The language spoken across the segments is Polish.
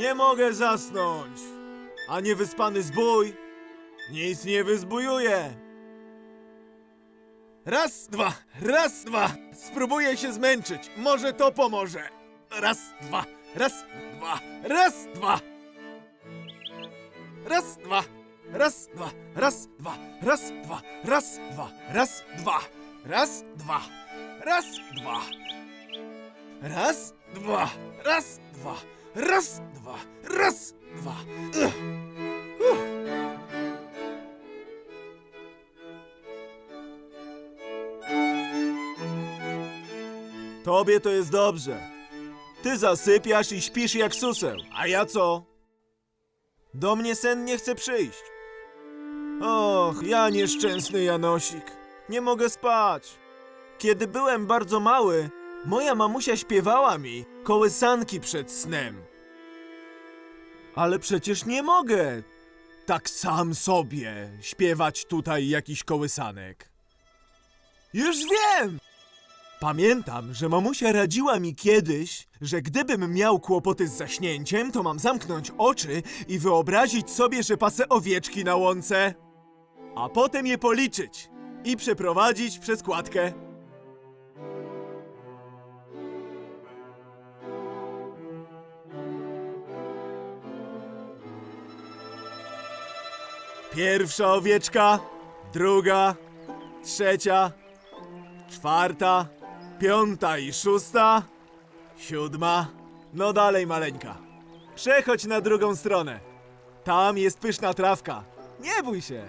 Nie mogę zasnąć. A niewyspany zbój nic nie wyzbujuje. Raz, dwa, raz, dwa. Spróbuję się zmęczyć. Może to pomoże. Raz, dwa, raz, dwa, raz, dwa. Raz, dwa, raz, dwa, raz, dwa, raz, dwa, raz, dwa, raz, dwa, raz, dwa, raz, dwa. Raz, dwa, raz, dwa, raz, dwa, raz, dwa. Ugh. Uff. Tobie to jest dobrze. Ty zasypiasz i śpisz jak suseł. A ja co? Do mnie sen nie chce przyjść. Och, ja nieszczęsny Janosik. Nie mogę spać. Kiedy byłem bardzo mały, moja mamusia śpiewała mi kołysanki przed snem. Ale przecież nie mogę tak sam sobie śpiewać tutaj jakiś kołysanek. Już wiem! Pamiętam, że mamusia radziła mi kiedyś, że gdybym miał kłopoty z zaśnięciem, to mam zamknąć oczy i wyobrazić sobie, że pasę owieczki na łące, a potem je policzyć i przeprowadzić przez kładkę. Pierwsza owieczka, druga, trzecia, czwarta, piąta i szósta, siódma. No dalej, maleńka. Przechodź na drugą stronę. Tam jest pyszna trawka. Nie bój się.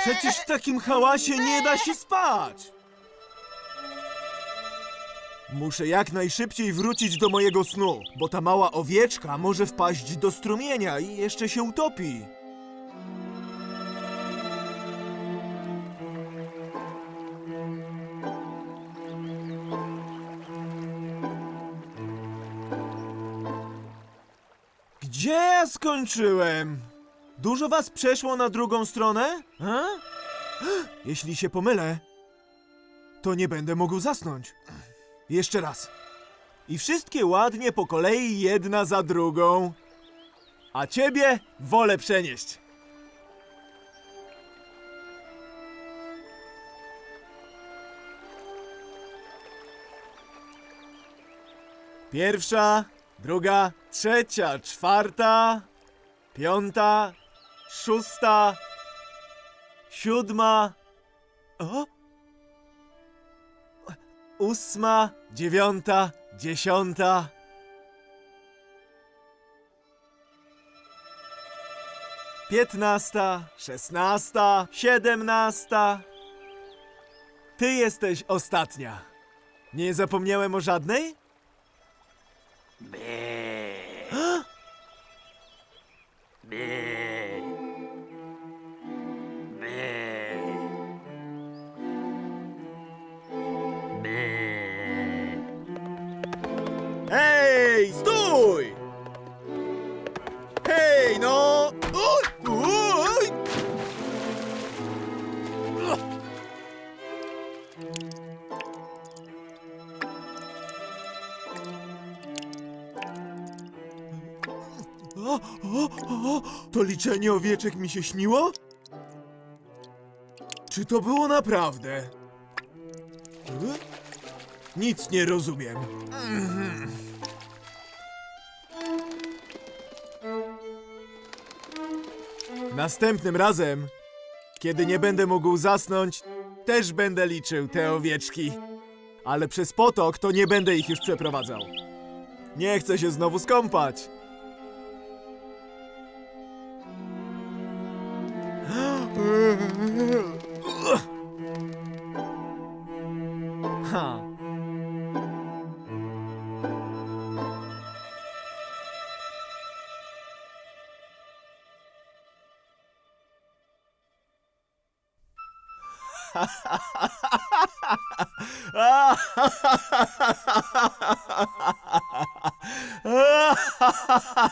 Przecież w takim hałasie nie da się spać. Muszę jak najszybciej wrócić do mojego snu, bo ta mała owieczka może wpaść do strumienia i jeszcze się utopi. Gdzie ja skończyłem? Dużo was przeszło na drugą stronę? A? Jeśli się pomylę, to nie będę mógł zasnąć. Jeszcze raz. I wszystkie ładnie po kolei jedna za drugą. A ciebie wolę przenieść. Pierwsza, druga, trzecia, czwarta, piąta, szósta, siódma. O? Ósma, dziewiąta, dziesiąta. Piętnasta, szesnasta, siedemnasta. Ty jesteś ostatnia. Nie zapomniałem o żadnej? Hej, stój! Hej, no! Uj, uj! O, o, o, to liczenie owieczek mi się śniło? Czy to było naprawdę? Nic nie rozumiem. Następnym razem, kiedy nie będę mógł zasnąć, też będę liczył te owieczki. Ale przez potok to nie będę ich już przeprowadzał. Nie chcę się znowu skąpać. はあはあはあはあはあはあはあはあはあはあはあはあはあはあはあはあはあはあはあ